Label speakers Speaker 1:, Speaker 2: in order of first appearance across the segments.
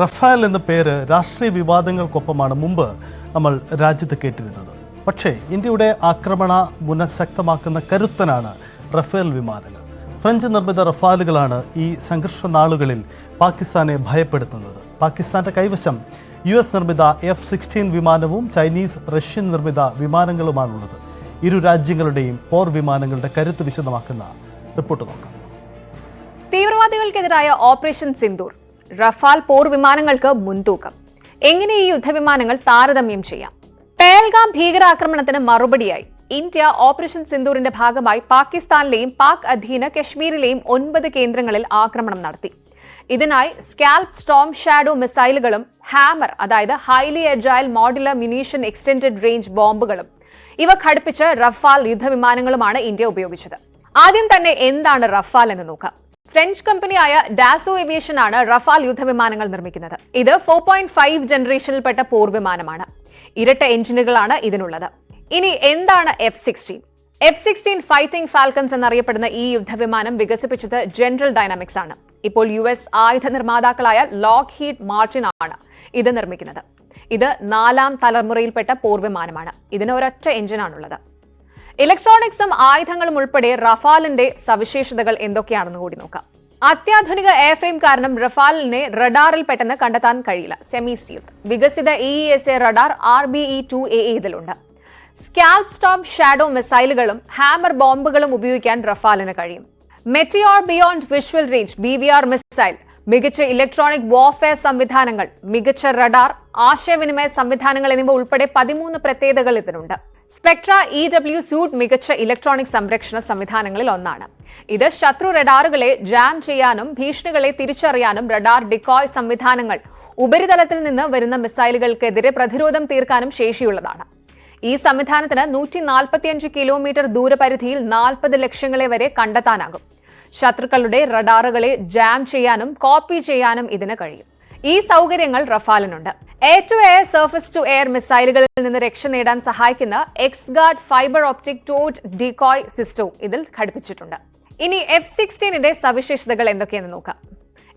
Speaker 1: Rafale എന്ന പേര് രാഷ്ട്രീയ വിവാദങ്ങൾക്കൊപ്പമാണ് മുമ്പ് നമ്മൾ രാജ്യത്ത് കേട്ടിരുന്നത്. പക്ഷേ ഇന്ത്യയുടെ ആക്രമണ മുനശക്തമാക്കുന്ന കരുത്തനാണ് റഫേൽ വിമാനങ്ങൾ. ഫ്രഞ്ച് നിർമ്മിത റഫാലുകളാണ് ഈ സംഘർഷ നാളുകളിൽ പാകിസ്ഥാനെ ഭയപ്പെടുത്തുന്നത്. പാകിസ്ഥാന്റെ കൈവശം യു എസ് നിർമ്മിത എഫ് സിക്സ്റ്റീൻ വിമാനവും ചൈനീസ് റഷ്യൻ നിർമ്മിത വിമാനങ്ങളുമാണുള്ളത്. ഇരു രാജ്യങ്ങളുടെയും പോർ വിമാനങ്ങളുടെ കരുത്ത് വിശദമാക്കുന്ന റിപ്പോർട്ട് നോക്കാം.
Speaker 2: തീവ്രവാദികൾക്കെതിരായ ഓപ്പറേഷൻ സിന്ദൂർ. റഫാൽ പോർ വിമാനങ്ങൾക്ക് മുൻതൂക്കം. എങ്ങനെ ഈ യുദ്ധവിമാനങ്ങൾ താരതമ്യം ചെയ്യാം? പേൽഗാം ഭീകരാക്രമണത്തിന് മറുപടിയായി ഇന്ത്യ ഓപ്പറേഷൻ സിന്ദൂറിന്റെ ഭാഗമായി പാകിസ്ഥാനിലെയും പാക് അധീന കശ്മീരിലെയും ഒൻപത് കേന്ദ്രങ്ങളിൽ ആക്രമണം നടത്തി. ഇതിനായി സ്കാൽപ് സ്റ്റോം ഷാഡോ മിസൈലുകളും ഹാമർ അതായത് highly agile modular munition extended range ബോംബുകളും ഇവ ഘടിപ്പിച്ച് റഫാൽ യുദ്ധവിമാനങ്ങളുമാണ് ഇന്ത്യ ഉപയോഗിച്ചത്. ആദ്യം തന്നെ എന്താണ് റഫാൽ എന്ന് നോക്കാം. ഫ്രഞ്ച് കമ്പനിയായ ഡാസോ ഏവിയേഷൻ ആണ് റഫാൽ യുദ്ധവിമാനങ്ങൾ നിർമ്മിക്കുന്നത്. ഇത് ഫോർ പോയിന്റ് ഫൈവ് ജനറേഷനിൽപ്പെട്ട പോർ വിമാനമാണ് ഇരട്ട എഞ്ചിനുകളാണ് ഇതിനുള്ളത്. ഇനി എന്താണ് F sixteen F sixteen fighting falcons എന്നറിയപ്പെടുന്ന ഈ യുദ്ധവിമാനം വികസിപ്പിച്ചത് ജനറൽ ഡൈനാമിക്സ് ആണ്. ഇപ്പോൾ യു എസ് ആയുധ നിർമ്മാതാക്കളായ ലോക്ക് ഹീറ്റ് മാർട്ടിൻ ആണ് ഇത് നിർമ്മിക്കുന്നത്. ഇത് നാലാം തലമുറയിൽപ്പെട്ട പോർ വിമാനമാണ് ഇതിന് ഒരൊറ്റ എഞ്ചിനാണുള്ളത് ഇലക്ട്രോണിക്സും ആയുധങ്ങളും ഉൾപ്പെടെ റഫാലിന്റെ സവിശേഷതകൾ എന്തൊക്കെയാണെന്ന് കൂടി നോക്കാം. അത്യാധുനിക എയർ ഫ്രെയിം കാരണം റഫാലിനെ റഡാറിൽ പെട്ടെന്ന് കണ്ടെത്താൻ കഴിയില്ല. Semi stealth. വികസിത E S A radar R B E two A ഇതിലുണ്ട്. സ്കാൽപ് സ്റ്റോം ഷാഡോ മിസൈലുകളും ഹാമർ ബോംബുകളും ഉപയോഗിക്കാൻ റഫാലിന് കഴിയും. Meteor beyond visual range B V R missile മികച്ച ഇലക്ട്രോണിക് വാർഫെയർ സംവിധാനങ്ങൾ മികച്ച റഡാർ ആശയവിനിമയ സംവിധാനങ്ങൾ എന്നിവ ഉൾപ്പെടെ പതിമൂന്ന് പ്രത്യേകതകൾ ഇതിനുണ്ട്. സ്പെക്ട്ര ഇ ഡബ്ല്യു സ്യൂട്ട് മികച്ച ഇലക്ട്രോണിക് സംരക്ഷണ സംവിധാനങ്ങളിൽ ഒന്നാണ്. ഇത് ശത്രു റഡാറുകളെ ജാം ചെയ്യാനും ഭീഷണികളെ തിരിച്ചറിയാനും റഡാർ ഡിക്കോയ് സംവിധാനങ്ങൾ ഉപരിതലത്തിൽ നിന്ന് വരുന്ന മിസൈലുകൾക്കെതിരെ പ്രതിരോധം തീർക്കാനും ശേഷിയുള്ളതാണ്. ഈ സംവിധാനത്തിന് നൂറ്റി നാൽപ്പത്തിയഞ്ച് കിലോമീറ്റർ ദൂരപരിധിയിൽ നാൽപ്പത് ലക്ഷ്യങ്ങളെ വരെ കണ്ടെത്താനാകും. ശത്രുക്കളുടെ റഡാറുകളെ ജാം ചെയ്യാനും കോപ്പി ചെയ്യാനും ഇതിന് കഴിയും. ഈ സൗകര്യങ്ങൾ റഫാലിനുണ്ട്. Air to air surface to air മിസൈലുകളിൽ നിന്ന് രക്ഷ നേടാൻ സഹായിക്കുന്ന X guard fibre optic towed decoy സിസ്റ്റവും ഇതിൽ ഘടിപ്പിച്ചിട്ടുണ്ട്. ഇനി എഫ് സിക്സ്റ്റീനിന്റെ സവിശേഷതകൾ എന്തൊക്കെയെന്ന് നോക്കാം.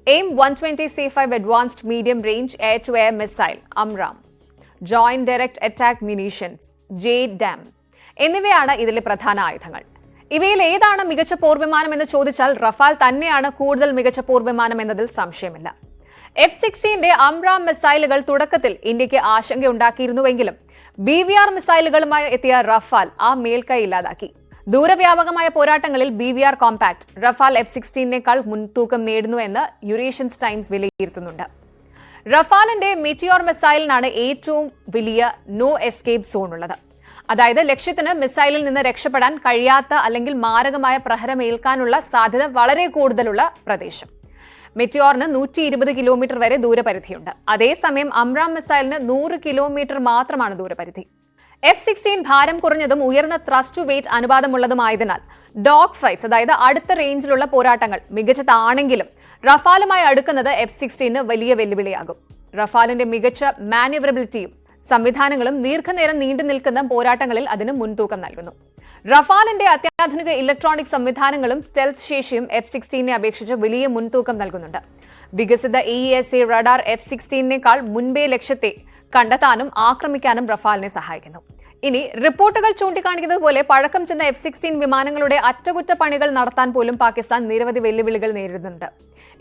Speaker 2: AIM one twenty C five advanced medium range air to air missile AMRAAM. Joint direct attack munitions J DAM. എന്നിവയാണ് ഇതിലെ പ്രധാന ആയുധങ്ങൾ. ഇവയിൽ ഏതാണ് മികച്ച പോർവിമാനം എന്ന് ചോദിച്ചാൽ റഫാൽ തന്നെയാണ് കൂടുതൽ മികച്ച പോർവിമാനം എന്നതിൽ സംശയമില്ല. എഫ് സിക്സ്റ്റീന്റെ അംറാം മിസൈലുകൾ തുടക്കത്തിൽ ഇന്ത്യയ്ക്ക് ആശങ്കയുണ്ടാക്കിയിരുന്നുവെങ്കിലും ബി വി ആർ മിസൈലുകളുമായി എത്തിയ റഫാൽ ആ മേൽക്കൈ ഇല്ലാതാക്കി. ദൂരവ്യാപകമായ പോരാട്ടങ്ങളിൽ B V R compact Rafale F സിക്സ്റ്റീനേക്കാൾ മുൻതൂക്കം നേടുന്നുവെന്ന് യുറേഷ്യൻ ടൈംസ് വിലയിരുത്തുന്നുണ്ട്. റഫാലിന്റെ മിറ്റിയോർ മിസൈലിനാണ് ഏറ്റവും വലിയ നോ എസ്കേപ്പ് സോൺ ഉള്ളത് അതായത് ലക്ഷ്യത്തിന് മിസൈലിൽ നിന്ന് രക്ഷപ്പെടാൻ കഴിയാത്ത അല്ലെങ്കിൽ മാരകമായ പ്രഹരമേൽക്കാനുള്ള സാധ്യത വളരെ കൂടുതലുള്ള പ്രദേശം. മെറ്റിയോറിന് നൂറ്റി ഇരുപത് കിലോമീറ്റർ വരെ ദൂരപരിധിയുണ്ട്. അതേസമയം അംറാം മിസൈലിന് നൂറ് കിലോമീറ്റർ മാത്രമാണ് ദൂരപരിധി. എഫ് സിക്സ്റ്റീൻ ഭാരം കുറഞ്ഞതും ഉയർന്ന ത്രസ്റ്റ് വെയിറ്റ് അനുപാതമുള്ളതുമായതിനാൽ ഡോഗ് ഫൈറ്റ്സ് അതായത് അടുത്ത റേഞ്ചിലുള്ള പോരാട്ടങ്ങൾ മികച്ചതാണെങ്കിലും റഫാലുമായി അടുക്കുന്നത് എഫ് സിക്സ്റ്റീന് വലിയ വെല്ലുവിളിയാകും. റഫാലിന്റെ മികച്ച മാനുവറബിലിറ്റിയും സംവിധാനങ്ങളും ദീർഘനേരം നീണ്ടു നിൽക്കുന്ന പോരാട്ടങ്ങളിൽ അതിന് മുൻതൂക്കം നൽകുന്നു. റഫാലിന്റെ അത്യാധുനിക ഇലക്ട്രോണിക് സംവിധാനങ്ങളും സ്റ്റെൽത്ത് ശേഷിയും എഫ് സിക്സ്റ്റീനെ അപേക്ഷിച്ച് വലിയ മുൻതൂക്കം നൽകുന്നുണ്ട്. വികസിത E S A radar F സിക്സ്റ്റീനേക്കാൾ മുൻപേ ലക്ഷ്യത്തെ കണ്ടെത്താനും ആക്രമിക്കാനും റഫാലിനെ സഹായിക്കുന്നു. ഇനി റിപ്പോർട്ടുകൾ ചൂണ്ടിക്കാണിക്കുന്നത് പോലെ പഴക്കം ചെന്ന എഫ് സിക്സ്റ്റീൻ വിമാനങ്ങളുടെ അറ്റകുറ്റപ്പണികൾ നടത്താൻ പോലും പാകിസ്ഥാൻ നിരവധി വെല്ലുവിളികൾ നേരിടുന്നുണ്ട്.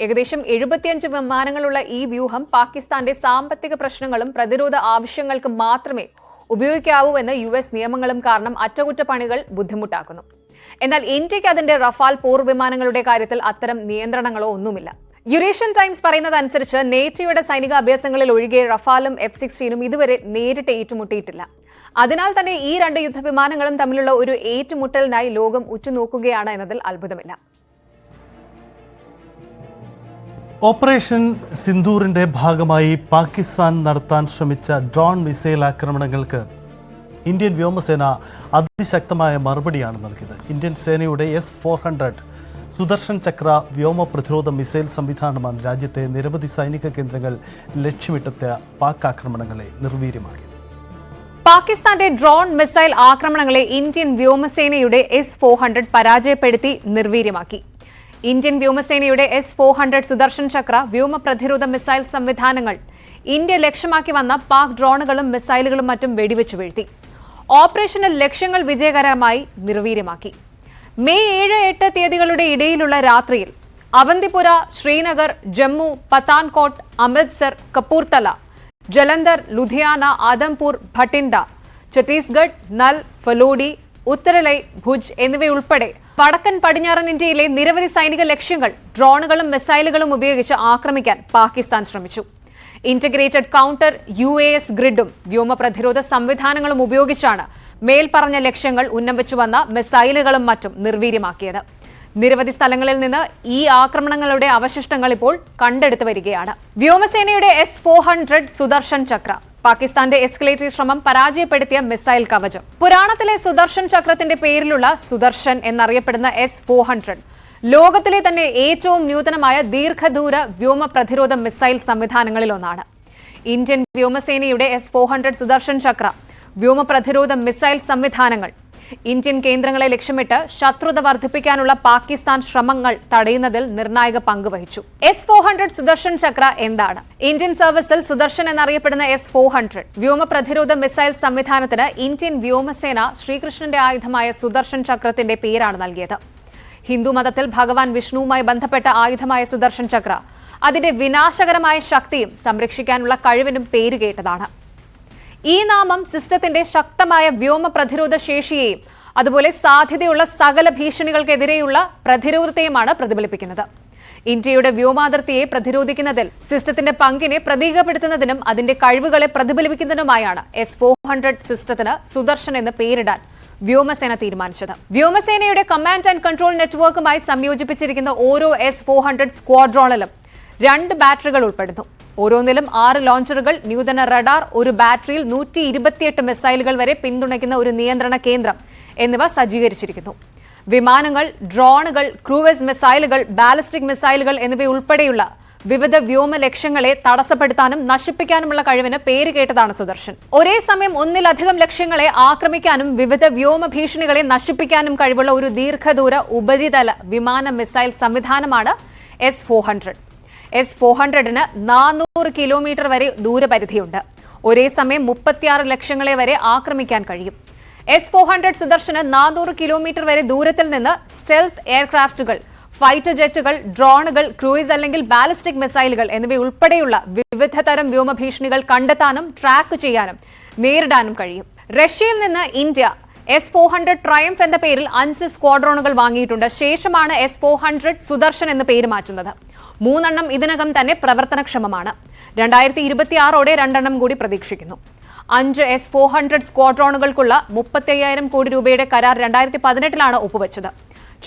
Speaker 2: ഏകദേശം എഴുപത്തിയഞ്ച് വിമാനങ്ങളുള്ള ഈ വ്യൂഹം പാകിസ്ഥാന്റെ സാമ്പത്തിക പ്രശ്നങ്ങളും പ്രതിരോധ ആവശ്യങ്ങൾക്ക് മാത്രമേ ഉപയോഗിക്കാവൂ എന്ന് യു എസ് നിയമങ്ങളും കാരണം അറ്റകുറ്റപ്പണികൾ ബുദ്ധിമുട്ടാക്കുന്നു. എന്നാൽ ഇന്ത്യയ്ക്ക് അതിന്റെ റഫാൽ പോർ വിമാനങ്ങളുടെ കാര്യത്തിൽ അത്തരം നിയന്ത്രണങ്ങളോ ഒന്നുമില്ല. യുറേഷ്യൻ ടൈംസ് പറയുന്നതനുസരിച്ച് നേറ്റോയുടെ സൈനിക അഭ്യാസങ്ങളിൽ ഒഴികെ റഫാലും എഫ് സിക്സ്റ്റീനും ഇതുവരെ നേരിട്ട് ഏറ്റുമുട്ടിയിട്ടില്ല. അതിനാൽ തന്നെ ഈ രണ്ട് യുദ്ധവിമാനങ്ങളും തമ്മിലുള്ള ഒരു ഏറ്റുമുട്ടലിനായി ലോകം ഉറ്റുനോക്കുകയാണ് എന്നതിൽ അത്ഭുതമില്ല.
Speaker 1: ഓപ്പറേഷൻ സിന്ദൂറിന്റെ ഭാഗമായി പാകിസ്ഥാൻ നടത്താൻ ശ്രമിച്ച ഡ്രോൺ മിസൈൽ ആക്രമണങ്ങൾക്ക് ഇന്ത്യൻ വ്യോമസേന അതിശക്തമായ മറുപടിയാണ് നൽകിയത്. ഇന്ത്യൻ സേനയുടെ S four hundred Sudarshan Chakra വ്യോമ പ്രതിരോധ മിസൈൽ സംവിധാനമാണ് രാജ്യത്തെ നിരവധി സൈനിക കേന്ദ്രങ്ങൾ ലക്ഷ്യമിട്ടെത്തിയ പാക് ആക്രമണങ്ങളെ നിർവീര്യമാക്കിയത്.
Speaker 2: പാകിസ്ഥാന്റെ ഡ്രോൺ മിസൈൽ ആക്രമണങ്ങളെ ഇന്ത്യൻ വ്യോമസേനയുടെ എസ് ഫോർ ഹൺഡ്രഡ് പരാജയപ്പെടുത്തി നിർവീര്യമാക്കി. ഇന്ത്യൻ വ്യോമസേനയുടെ S four hundred Sudarshan Chakra വ്യോമ പ്രതിരോധ മിസൈൽ സംവിധാനങ്ങൾ ഇന്ത്യ ലക്ഷ്യമാക്കി വന്ന പാക് ഡ്രോണുകളും മിസൈലുകളും മറ്റും വെടിവെച്ചു വീഴ്ത്തി. ഓപ്പറേഷനിൽ ലക്ഷ്യങ്ങൾ വിജയകരമായി നിർവീര്യമാക്കി. മെയ് ഏഴ് എട്ട് തീയതികളുടെ ഇടയിലുള്ള രാത്രിയിൽ അവന്തിപുര ശ്രീനഗർ ജമ്മു പത്താൻകോട്ട് അമൃത്സർ കപൂർത്തല ജലന്ധർ ലുധിയാന ആദംപൂർ ഭട്ടിൻഡ ഛത്തീസ്ഗഡ് നൽ ഫലോഡി ഉത്തരലൈ ഭുജ് എന്നിവയുൾപ്പെടെ വടക്കൻ പടിഞ്ഞാറൻ ഇന്ത്യയിലെ നിരവധി സൈനിക ലക്ഷ്യങ്ങൾ ഡ്രോണുകളും മിസൈലുകളും ഉപയോഗിച്ച് ആക്രമിക്കാൻ പാകിസ്ഥാൻ ശ്രമിച്ചു. Integrated counter U A S ഗ്രിഡും വ്യോമ പ്രതിരോധ സംവിധാനങ്ങളും ഉപയോഗിച്ചാണ് മേൽപ്പറഞ്ഞ ലക്ഷ്യങ്ങൾ ഉന്നമിച്ചു വന്ന മിസൈലുകളും മറ്റും നിർവീര്യമാക്കിയത്. നിരവധി സ്ഥലങ്ങളിൽ നിന്ന് ഈ ആക്രമണങ്ങളുടെ അവശിഷ്ടങ്ങൾ ഇപ്പോൾ കണ്ടെടുത്തു വരികയാണ്. വ്യോമസേനയുടെ S four hundred Sudarshan Chakra പാകിസ്ഥാന്റെ എസ്കലേറ്ററി ശ്രമം പരാജയപ്പെടുത്തിയ മിസൈൽ കവചം. പുരാണത്തിലെ സുദർശൻ ചക്രത്തിന്റെ പേരിലുള്ള സുദർശൻ എന്നറിയപ്പെടുന്ന എസ് ഫോർ ഹൺഡ്രഡ് ലോകത്തിലെ തന്നെ ഏറ്റവും നൂതനമായ ദീർഘദൂര വ്യോമ പ്രതിരോധ മിസൈൽ സംവിധാനങ്ങളിലൊന്നാണ് ഇന്ത്യൻ വ്യോമസേനയുടെ S four hundred Sudarshan Chakra വ്യോമ പ്രതിരോധ മിസൈൽ സംവിധാനങ്ങൾ ഇന്ത്യൻ കേന്ദ്രങ്ങളെ ലക്ഷ്യമിട്ട് ശത്രുത വർദ്ധിപ്പിക്കാനുള്ള പാകിസ്ഥാൻ ശ്രമങ്ങൾ തടയുന്നതിൽ നിർണായക പങ്ക് വഹിച്ചു. S four hundred Sudarshan Chakra എന്താണ്? ഇന്ത്യൻ സർവീസിൽ സുദർശൻ എന്നറിയപ്പെടുന്ന എസ് ഫോർ ഹൺഡ്രഡ് വ്യോമ പ്രതിരോധ മിസൈൽ സംവിധാനത്തിന് ഇന്ത്യൻ വ്യോമസേന ശ്രീകൃഷ്ണന്റെ ആയുധമായ സുദർശൻ ചക്രത്തിന്റെ പേരാണ് നൽകിയത്. ഹിന്ദു മതത്തിൽ ഭഗവാൻ വിഷ്ണുവുമായി ബന്ധപ്പെട്ട ആയുധമായ സുദർശൻ ചക്ര. അതിന്റെ വിനാശകരമായ ശക്തിയും സംരക്ഷിക്കാനുള്ള കഴിവിനും പേരുകേട്ടതാണ്. ഈ നാമം സിസ്റ്റത്തിന്റെ ശക്തമായ വ്യോമ പ്രതിരോധ ശേഷിയെയും അതുപോലെ സാധ്യതയുള്ള സകല ഭീഷണികൾക്കെതിരെയുള്ള പ്രതിരോധത്തെയുമാണ് പ്രതിഫലിപ്പിക്കുന്നത്. ഇന്ത്യയുടെ വ്യോമാതിർത്തിയെ പ്രതിരോധിക്കുന്നതിൽ സിസ്റ്റത്തിന്റെ പങ്കിനെ പ്രതീകപ്പെടുത്തുന്നതിനും അതിന്റെ കഴിവുകളെ പ്രതിഫലിപ്പിക്കുന്നതിനുമായാണ് എസ് ഫോർ ഹൺഡ്രഡ് സിസ്റ്റത്തിന് സുദർശൻ എന്ന് പേരിടാൻ വ്യോമസേന തീരുമാനിച്ചത്. വ്യോമസേനയുടെ കമാൻഡ് ആൻഡ് കൺട്രോൾ നെറ്റ്വർക്കുമായി സംയോജിപ്പിച്ചിരിക്കുന്ന ഓരോ എസ് ഫോർ ഹൺഡ്രഡ് സ്ക്വാഡ്രോണിലും രണ്ട് ബാറ്ററികൾ ഉൾപ്പെടുന്നു. ഓരോന്നിലും ആറ് ലോഞ്ചറുകൾ നൂതന റഡാർ ഒരു ബാറ്ററിയിൽ നൂറ്റി ഇരുപത്തിയെട്ട് മിസൈലുകൾ വരെ പിന്തുണയ്ക്കുന്ന ഒരു നിയന്ത്രണ കേന്ദ്രം എന്നിവ സജ്ജീകരിച്ചിരിക്കുന്നു. വിമാനങ്ങൾ ഡ്രോണുകൾ ക്രൂവേസ് മിസൈലുകൾ ബാലിസ്റ്റിക് മിസൈലുകൾ എന്നിവയുൾപ്പെടെയുള്ള വിവിധ വ്യോമ ലക്ഷ്യങ്ങളെ തടസ്സപ്പെടുത്താനും നശിപ്പിക്കാനുമുള്ള കഴിവിന് പേര് കേട്ടതാണ് സുദർശൻ. ഒരേ സമയം ഒന്നിലധികം ലക്ഷ്യങ്ങളെ ആക്രമിക്കാനും വിവിധ വ്യോമ ഭീഷണികളെ നശിപ്പിക്കാനും കഴിവുള്ള ഒരു ദീർഘദൂര ഉപരിതല വിമാന മിസൈൽ സംവിധാനമാണ് എസ് ഫോർ എസ് ഫോർ ഹൺഡ്രഡിന് നാനൂറ് കിലോമീറ്റർ വരെ ദൂരപരിധിയുണ്ട്. ഒരേ സമയം മുപ്പത്തിയാറ് ലക്ഷങ്ങളെ വരെ ആക്രമിക്കാൻ കഴിയും. എസ് ഫോർ ഹൺഡ്രഡ് സുദർശന് നാനൂറ് കിലോമീറ്റർ വരെ ദൂരത്തിൽ നിന്ന് സ്റ്റെൽത്ത് എയർക്രാഫ്റ്റുകൾ ഫൈറ്റർ ജെറ്റുകൾ ഡ്രോണുകൾ ക്രൂയിസ് അല്ലെങ്കിൽ ബാലിസ്റ്റിക് മിസൈലുകൾ എന്നിവയുൾപ്പെടെയുള്ള വിവിധ തരം വ്യോമഭീഷണികൾ കണ്ടെത്താനും ട്രാക്ക് ചെയ്യാനും നേരിടാനും കഴിയും. റഷ്യയിൽ നിന്ന് India S four hundred Triumph എന്ന പേരിൽ അഞ്ച് സ്ക്വാഡ്രോണുകൾ വാങ്ങിയിട്ടുണ്ട്. ശേഷമാണ് എസ് ഫോർ ഹൺഡ്രഡ് സുദർശൻ എന്ന് പേര് മാറ്റുന്നത്. മൂന്നെണ്ണം ഇതിനകം തന്നെ പ്രവർത്തനക്ഷമമാണ്. രണ്ടായിരത്തി ഇരുപത്തിയാറോടെ രണ്ടെണ്ണം കൂടി പ്രതീക്ഷിക്കുന്നു. അഞ്ച് എസ് ഫോർ ഹൺഡ്രഡ് സ്ക്വാഡ്രോണുകൾക്കുള്ള മുപ്പത്തി അയ്യായിരം കോടി രൂപയുടെ കരാർ രണ്ടായിരത്തി പതിനെട്ടിലാണ് ഒപ്പുവച്ചത്.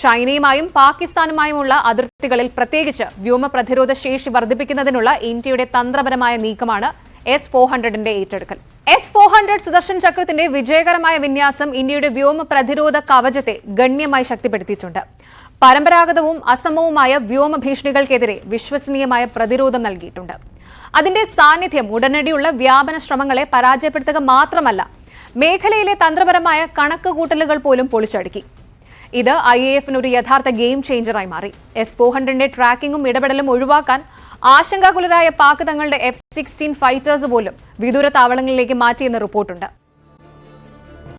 Speaker 2: ചൈനയുമായും പാകിസ്ഥാനുമായുമുള്ള അതിർത്തികളിൽ പ്രത്യേകിച്ച് വ്യോമ പ്രതിരോധ ശേഷി വർദ്ധിപ്പിക്കുന്നതിനുള്ള ഇന്ത്യയുടെ തന്ത്രപരമായ നീക്കമാണ് എസ് ഫോർ ഹൺഡ്രഡിന്റെ ഏറ്റെടുക്കൽ. എസ് ഫോർ ഹൺഡ്രഡ് സുദർശൻ ചക്രത്തിന്റെ വിജയകരമായ വിന്യാസം ഇന്ത്യയുടെ വ്യോമ പ്രതിരോധ കവചത്തെ ഗണ്യമായി ശക്തിപ്പെടുത്തിയിട്ടുണ്ട്. പരമ്പരാഗതവും അസമവുമായ വ്യോമ ഭീഷണികൾക്കെതിരെ വിശ്വസനീയമായ പ്രതിരോധം നൽകിയിട്ടുണ്ട്. അതിന്റെ സാന്നിധ്യം ഉടനടിയുള്ള വ്യാപന ശ്രമങ്ങളെ പരാജയപ്പെടുത്തുക മാത്രമല്ല മേഖലയിലെ തന്ത്രപരമായ കണക്കുകൂട്ടലുകൾ പോലും പൊളിച്ചടുക്കി. ഇത് ഐ എ എഫിന് ഒരു യഥാർത്ഥ ഗെയിം ചേഞ്ചറായി മാറി. എസ് ഫോർ ഹൺഡ്രഡിന്റെ ട്രാക്കിംഗും ഇടപെടലും ഒഴിവാക്കാൻ ആശങ്കാകുലരായ പാക് തങ്ങളുടെ എഫ് സിക്സ്റ്റീൻ ഫൈറ്റേഴ്സ് പോലും വിദൂര താവളങ്ങളിലേക്ക് മാറ്റിയെന്ന് റിപ്പോർട്ടുണ്ട്.